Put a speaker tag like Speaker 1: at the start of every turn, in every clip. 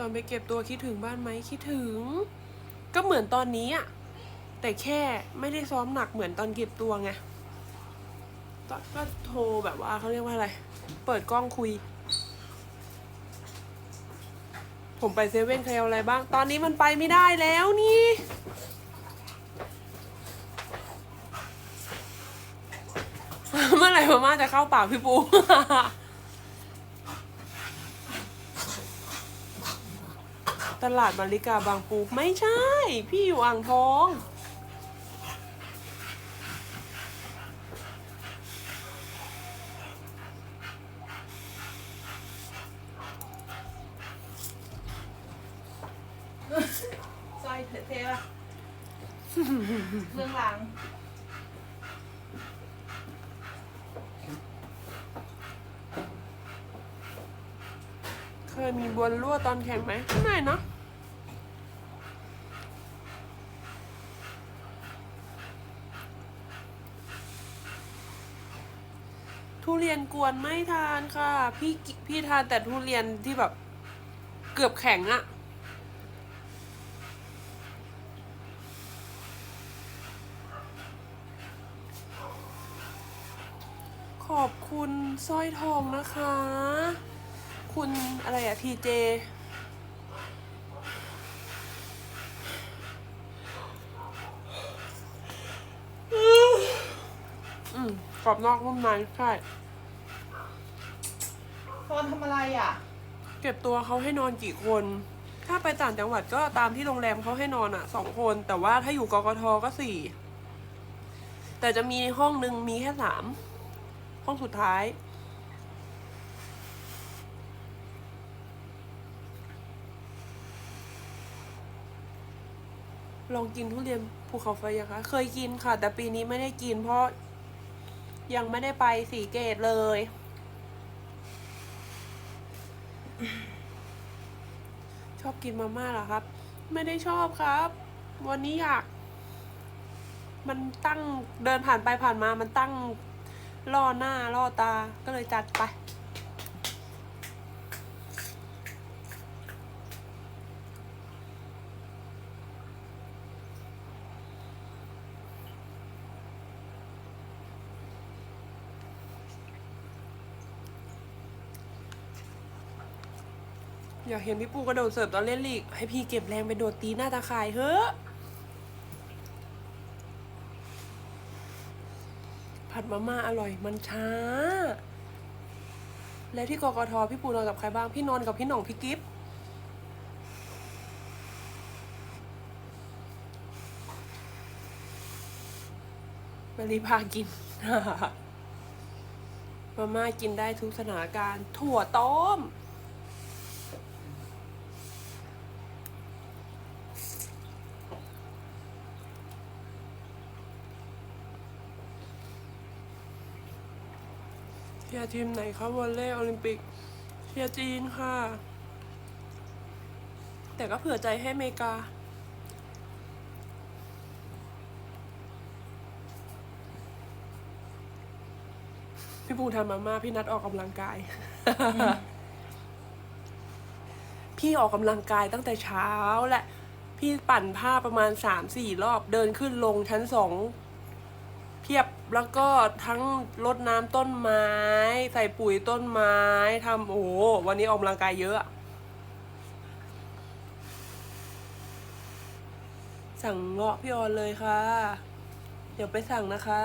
Speaker 1: ตอนไปเก็บตัวคิดถึงบ้านไหมคิดถึง ก็เหมือนตอนนี้อะแต่แค่ไม่ได้ซ้อมหนักเหมือนตอนเก็บตัวไงตอนก็โทรแบบว่าเขาเรียกว่าอะไร เปิดกล้องคุย ผมไปเซเว่นใครเอาอะไรบ้าง ตอนนี้มันไปไม่ได้แล้วนี่ เมื่อไหร่มาม่าจะเข้าปากพี่ปู ตลาดมาริกาบางปู ไม่ใช่ พี่อยู่อ่างทอง
Speaker 2: ซอยเทละเรื่องหลัง
Speaker 1: เคยมีบวนรั่วตอนแข่งไหมไม่นะทุเรียน กวนไม่ทานค่ะ พี่พี่ทานแต่ทุเรียนที่แบบเกือบแข็งอะขอบคุณสร้อยทองนะคะ คุณอะไรอะทีเจอืมกรอบนอกนุ่มในใช่
Speaker 2: ตอนทำอะไรอะ
Speaker 1: เก็บตัวเขาให้นอนกี่คน ถ้าไปต่างจังหวัดก็ตามที่โรงแรมเขาให้นอนอะสองคน แต่ว่าถ้าอยู่กกทก็สี่ แต่จะมีห้องหนึ่งมีแค่สาม ห้องสุดท้าย ลองกินทุเรียนภูเขาไฟยังคะ เคยกินค่ะ แต่ปีนี้ไม่ได้กินเพราะยังไม่ได้ไปสีเกตเลย ชอบกินมาม่าเหรอครับ ไม่ได้ชอบครับ วันนี้อยาก มันตั้งเดินผ่านไปผ่านมา มันตั้งล่อหน้าล่อตาก็เลยจัดไป อยากเห็นพี่ปูกระโดดเสิร์ฟตอนเล่นลีก ให้พี่เก็บแรงไปโดดตีหน้าตาข่ายเฮ้อผัดมาม่าอร่อยมันช้า แล้วที่กกทพี่ปูนอนกับใครบ้าง พี่นอนกับพี่หน่องพี่กิฟต์มารีพากิน มาม่ากินได้ทุกสถานการณ์ ถั่วต้ม ยร์ทีมไหนครับวอลเล่โอลิมปิกเชียร์จีนค่ะ แต่ก็เผื่อใจให้อเมริกา พี่ปูทำมาม่าพี่นัดออกกำลังกาย พี่ออกกำลังกายตั้งแต่เช้าแหละ พี่ปั่นผ้าประมาณสามสี่รอบเดินขึ้นลงชั้นสอง แล้วก็ทั้งรดน้ำต้นไม้ ใส่ปุ๋ยต้นไม้ทำโอ้วันนี้ออกกำลังกายเยอะอะสั่งเงาะพี่ออนเลยค่ะ เดี๋ยวไปสั่งนะคะ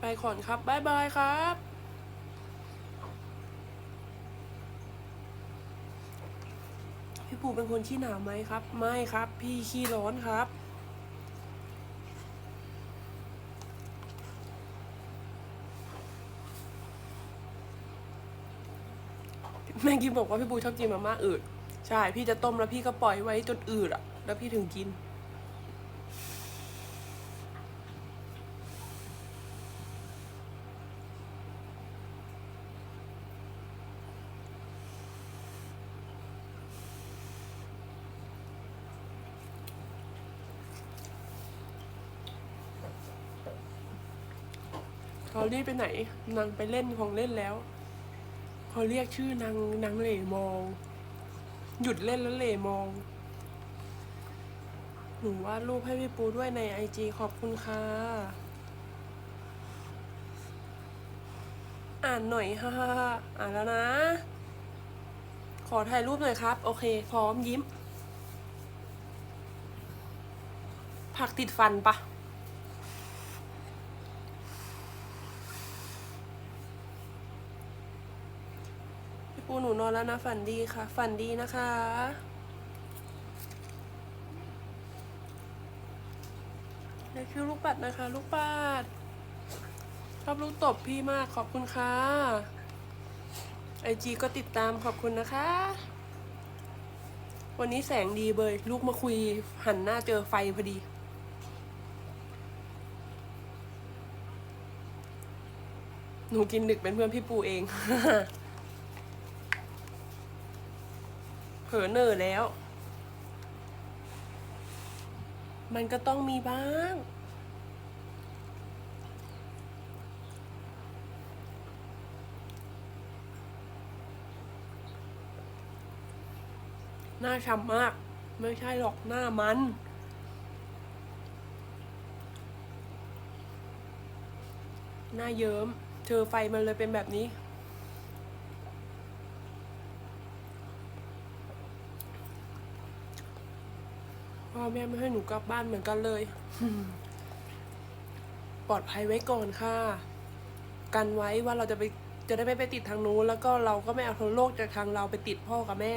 Speaker 1: ไปก่อนครับ บ๊ายบายครับ ปูเป็นคนขี้หนาวไหมครับ ไม่ครับ พี่ขี้ร้อนครับ แม่กินบอกว่าพี่ปูชอบกินมาม่าอืด ใช่ พี่จะต้มแล้วพี่ก็ปล่อยไว้จนอืดอะ แล้วพี่ถึงกิน อรี่ไปไหน นางไปเล่นของเล่นแล้ว พอเรียกชื่อนางนางเหล่มอง หยุดเล่นแล้วเหล่มอง หนูวาดรูปให้พี่ปูด้วยในไอจีขอบคุณค่ะ อ่านหน่อยฮ่าฮ่าฮ่าอ่านแล้วนะ ขอถ่ายรูปหน่อยครับ โอเค พร้อมยิ้ม ผักติดฟันปะ ปูหนูนอนแล้วนะฝันดีค่ะ ฝันดีนะคะเดี๋ยวคิวลูกปัดนะคะ ลูกปัดชอบลูกตบพี่มากขอบคุณค่ะไอจีก็ติดตามขอบคุณนะคะ วันนี้แสงดีเบยลูกมาคุยหันหน้าเจอไฟพอดีหนูกินดึกเป็นเพื่อนพี่ปูเอง เผลอเนอแล้ว มันก็ต้องมีบ้าง หน้าช้ำมาก ไม่ใช่หรอกหน้ามันหน้าเยิ้ม เจอไฟมันเลยเป็นแบบนี้ พ่อแม่ไม่ให้หนูกลับบ้านเหมือนกันเลย ปลอดภัยไว้ก่อนค่ะ กันไว้ว่าเราจะไปจะได้ไม่ไปติดทางนู้นแล้วก็เราก็ไม่เอาโรคจากทางเราไปติดพ่อกับแม่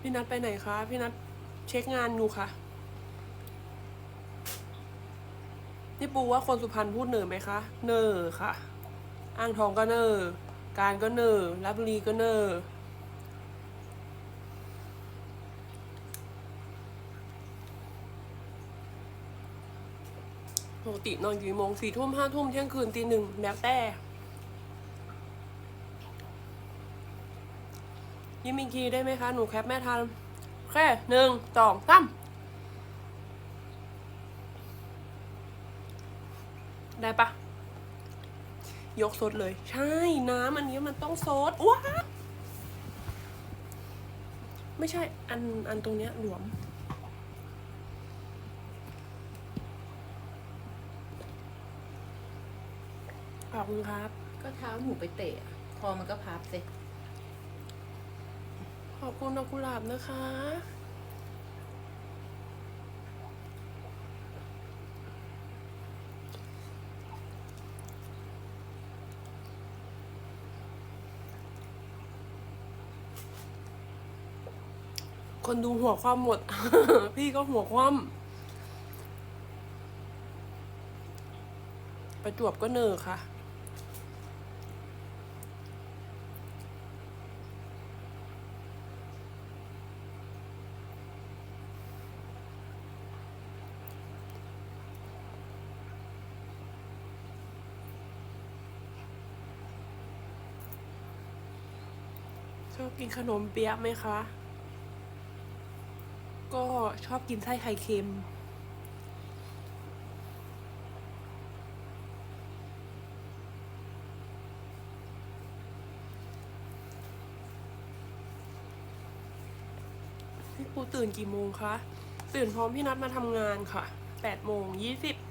Speaker 1: พี่นัดไปไหนคะ พี่นัดเช็คงานอยู่ค่ะนี่ปูว่าคนสุพรรณพูดเหน่อไหมคะ เน่อค่ะ อ่างทองก็เน่อการก็เน่อลบบุรีก็เน่อ ปกตินอนกี่โมงสี่ทุ่มห้าทุ่มเที่ยงคืนตีหนึ่งแล้วแต่ยิ้มอีกทีได้ไหมคะ หนูแคปแม่ทัน แค่หนึ่งสองสามได้ปะยกซดเลย ใช่ น้ำอันนี้มันต้องซดว้าไม่ใช่อันอันตรงเนี้ยหลวม ขอบคุณครับ
Speaker 2: ก็เท้าหนูไปเตะอะคอมันก็พับสิ
Speaker 1: ขอบคุณดอกกุหลาบนะคะ คนดูหัวความหมด พี่ก็หัวคว่ำประจวบก็เนอค่ะ อบกินขนมเปี๊ยะไหมคะ ก็ชอบกินไส้ไข่เค็ม พี่ปูตื่นกี่โมงคะ ตื่นพร้อมพี่นัดมาทำงานค่ะ 8 โมง 20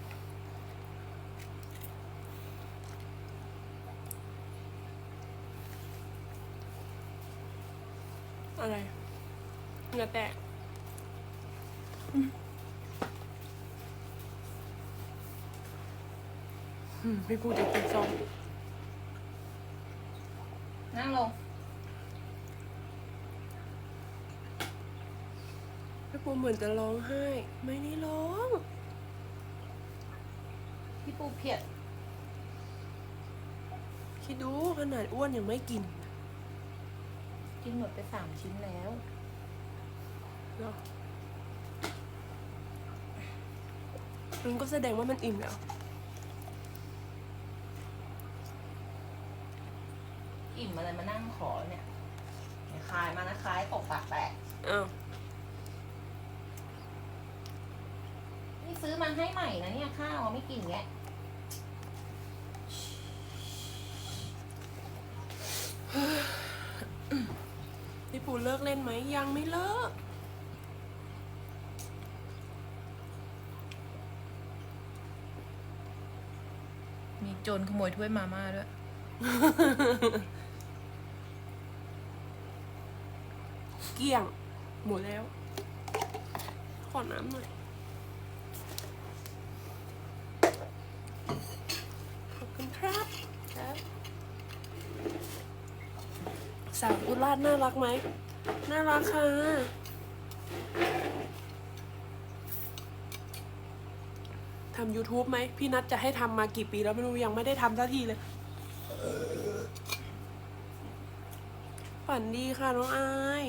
Speaker 1: อะไรเหงื่อแตกอืมพี่ปูจะกินซอง
Speaker 2: นั่งลง
Speaker 1: พี่ปูเหมือนจะร้องไห้ ไม่ได้ร้อง
Speaker 2: พี่ปูเพียด
Speaker 1: คิดดูขนาดอ้วนยังไม่กิน
Speaker 2: กินหมดไปสามชิ้นแล้ว
Speaker 1: เนาะมันก็แสดงว่ามันอิ่มแล้ว
Speaker 2: อิ่มอะไรมานั่งขอเนี่ยเนี่ยคายมานะคายตกปากแตก
Speaker 1: อ้าว
Speaker 2: นิ
Speaker 3: ซื้อมาให้ใหม่นะเนี่ยข้าวอะไม่กินแกะ
Speaker 1: ปูเลิกเล่นไหมยังไม่เลิก
Speaker 3: มีโจรขโมยถ้วยมาม่าด้วย
Speaker 1: เกลี้ยง หมดแล้ว ขอน้ำหน่อย ขอบคุณครับครับ สาวกุลาดน่ารักไหม น่ารักค่ะทำ YouTube ไหม พี่นัทจะให้ทำมากี่ปีแล้วไม่รู้ยังไม่ได้ทำสักทีเลย ฝันดีค่ะ น้องอาย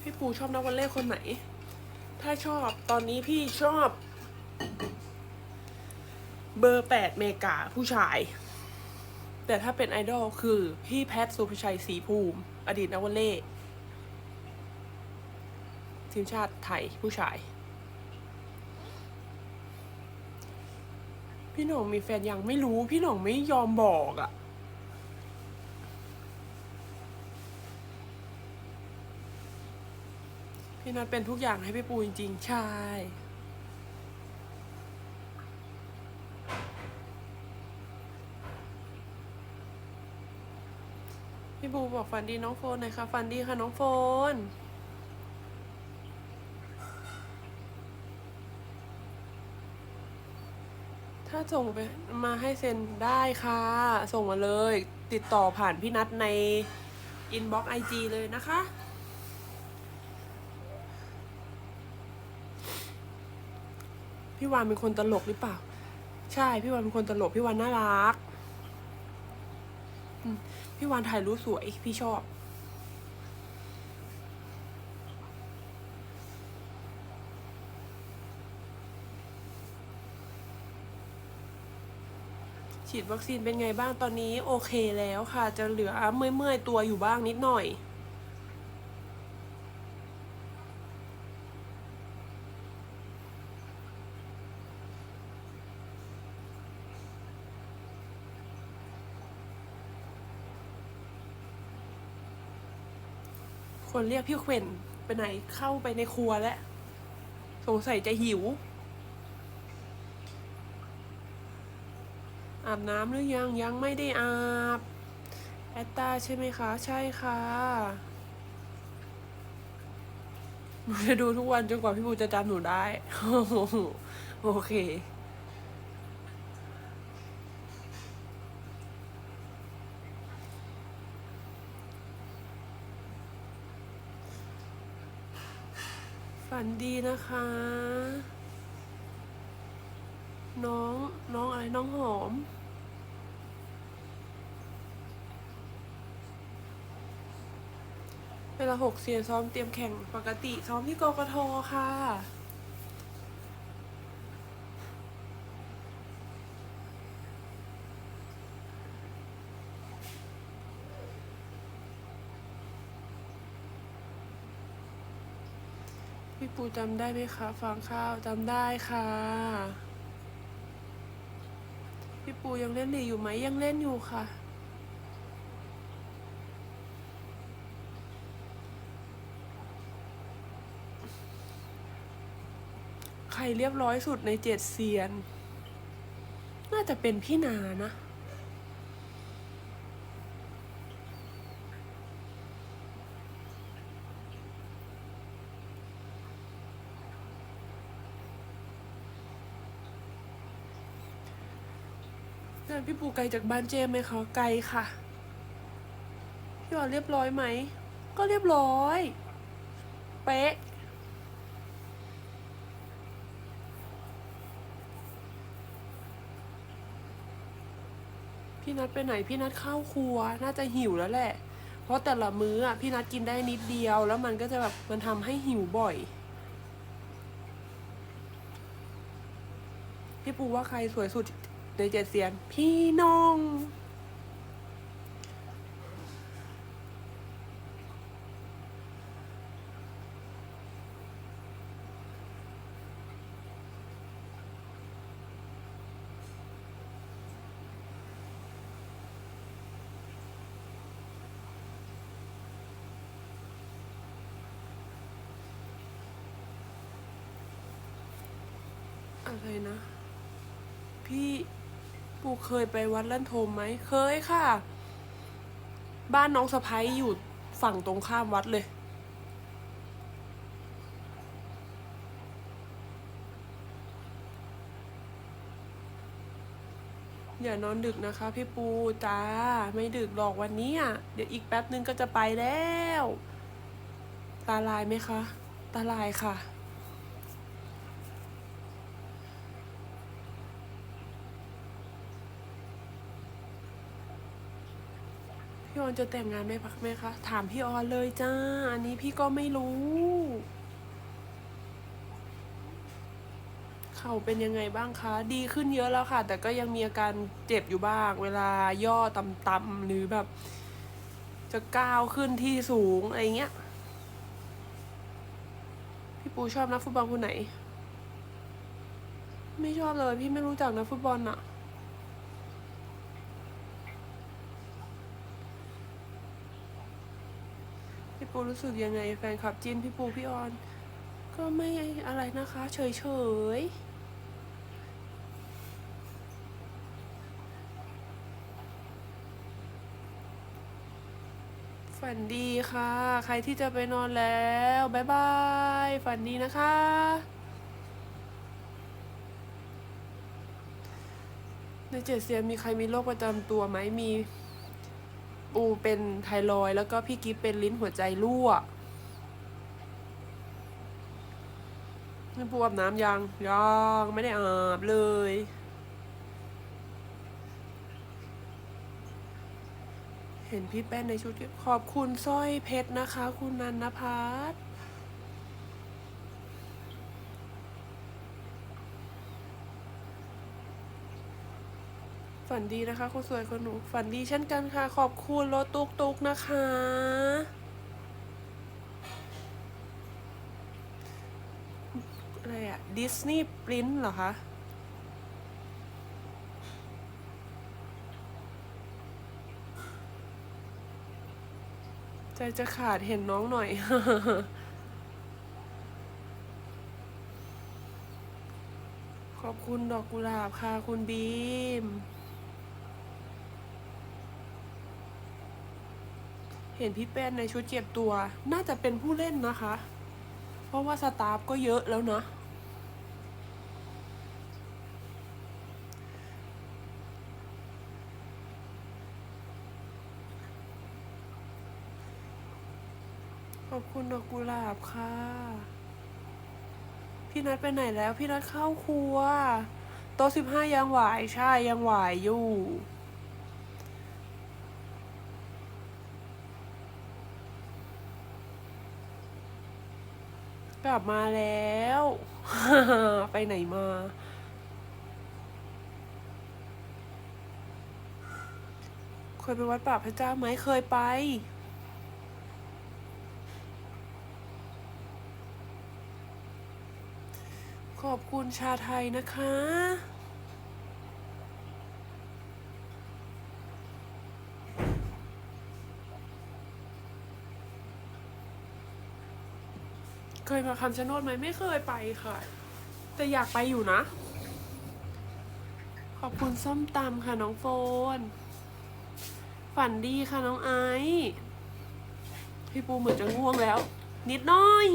Speaker 1: พี่ปูชอบนักวอลเล่คนไหน ถ้าชอบตอนนี้พี่ชอบ เบอร์แปดเมกาผู้ชาย แต่ถ้าเป็นไอดอลคือพี่แพทย์สุภชัยศรีภูมิ อดีตนักวอลเล่ทีมชาติไทยผู้ชาย พี่หน่องมีแฟนยังไม่รู้ พี่หน่องไม่ยอมบอกอะ่ะพี่นัทเป็นทุกอย่างให้พี่ปูจริงๆ ใช่ บอกฝันดีน้องโฟนหน่อยค่ะฝันดีค่ะน้องโฟนถ้าส่งไปมาให้เซ็นได้ค่ะ ส่งมาเลย ติดต่อผ่านพี่นัทในอินบ็อกซ์ไอจีเลยนะคะ พี่วานเป็นคนตลกหรือเปล่า ใช่ พี่วานเป็นคนตลก พี่วานน่ารัก พี่วานถ่ายรูปสวยพี่ชอบ ฉีดวัคซีนเป็นไงบ้างตอนนี้โอเคแล้วค่ะ จะเหลือเมื่อยๆตัวอยู่บ้างนิดหน่อย นเรียกพี่เควนไปไหนเข้าไปในครัวแล้วสงสัยจะหิว อาบน้ำหรือยังยังไม่ได้อาบ แอตตาใช่ไหมคะ ใช่ค่ะหนูจะดูทุกวันจนกว่าพี่บูจะจำหนูได้ โอเค ฝันดีนะคะ น้อง น้องอะไร น้องหอม เวลาหกเสียซ้อมเตรียมแข่งปกติซ้อมที่กกทค่ะ ปูจำได้ไหมคะฟังข้าวจำได้ค่ะ พี่ปูยังเล่นดีอยู่ไหมยังเล่นอยู่ค่ะใครเรียบร้อยสุดในเจ็ดเซียน น่าจะเป็นพี่นานะ พี่ปูไกลจากบ้านเจมไหมคะไกลค่ะ พี่วานเรียบร้อยไหม ก็เรียบร้อย เป๊ะพี่นัดไปไหนพี่นัดเข้าครัวน่าจะหิวแล้วแหละ เพราะแต่ละมื้ออะพี่นัดกินได้นิดเดียวแล้วมันก็จะแบบมันทำให้หิวบ่อย พี่ปูว่าใครสวยสุด ในเจ็ดเสียน พี่น้อง อะไรนะ พีู่เคยไปวัดลั่นโทมไหมเคยค่ะ บ้านน้องสะพ้ยอยู่ฝั่งตรงข้ามวัดเลย อย่านอนดึกนะคะพี่ปูจ้าไม่ดึกหรอกวันนี้อะเดี๋ยวอีกแป๊บนึงก็จะไปแล้ว ตาลายไหมคะ ตาลายค่ะ ออนจะแต่งงานไหมพักไหมคะ ถามพี่ออนเลยจ้า อันนี้พี่ก็ไม่รู้ เขาเป็นยังไงบ้างคะ ดีขึ้นเยอะแล้วค่ะ แต่ก็ยังมีอาการเจ็บอยู่บ้าง เวลาย่อต่ำๆหรือแบบ จะก้าวขึ้นที่สูงอะไรเงี้ย พี่ปูชอบนักฟุตบอลคนไหน ไม่ชอบเลย พี่ไม่รู้จักนักฟุตบอลอะ พี่ปูรู้สึกยังไงแฟนคลับจินพี่ปูพี่ออน ก็ไม่อะไรนะคะ เฉยๆฝันดีค่ะ ใครที่จะไปนอนแล้วบ๊ายบาย ฝันดีนะคะ ในเจ็ดเซียนมีใครมีโรคประจำตัวไหมมี ปูเป็นไทรอยแล้วก็พี่กิฟเป็นลิ้นหัวใจรั่วนี่ปูอาบน้ำยังยังไม่ได้อาบเลยเห็นพี่แป้นในชุดขอบคุณสร้อยเพชรนะคะ คุณนันนพัฒ ฝันดีนะคะคนสวยคนหนูฝันดีเช่นกันค่ะ ขอบคุณรถตุกตุกนะคะ อะไรอะดิสนีย์ปรินเหรอคะใจจะขาดเห็นน้องหน่อย ขอบคุณดอกกุหลาบค่ะ คุณบีม เห็นพี่แป้นในชุดเจ็บตัว น่าจะเป็นผู้เล่นนะคะ เพราะว่าสตาฟก็เยอะแล้วนะขอบคุณดอกกุหลาบค่ะ พี่นัดไปไหนแล้ว พี่นัดเข้าครัวโต๊ะสิบห้ายังไหวใช่ยังไหวอยู่ กลับมาแล้ว ไปไหนมา เคยไปวัดป่าพระเจ้าไหมเคยไปขอบคุณชาไทยนะคะ เคยมาคำชะโนดไหมไม่เคยไปค่ะ แต่อยากไปอยู่นะ ขอบคุณส้มตำค่ะน้องโฟน ฝันดีค่ะน้องไอซ์พี่ปูเหมือนจะง่วงแล้ว นิดหน้อย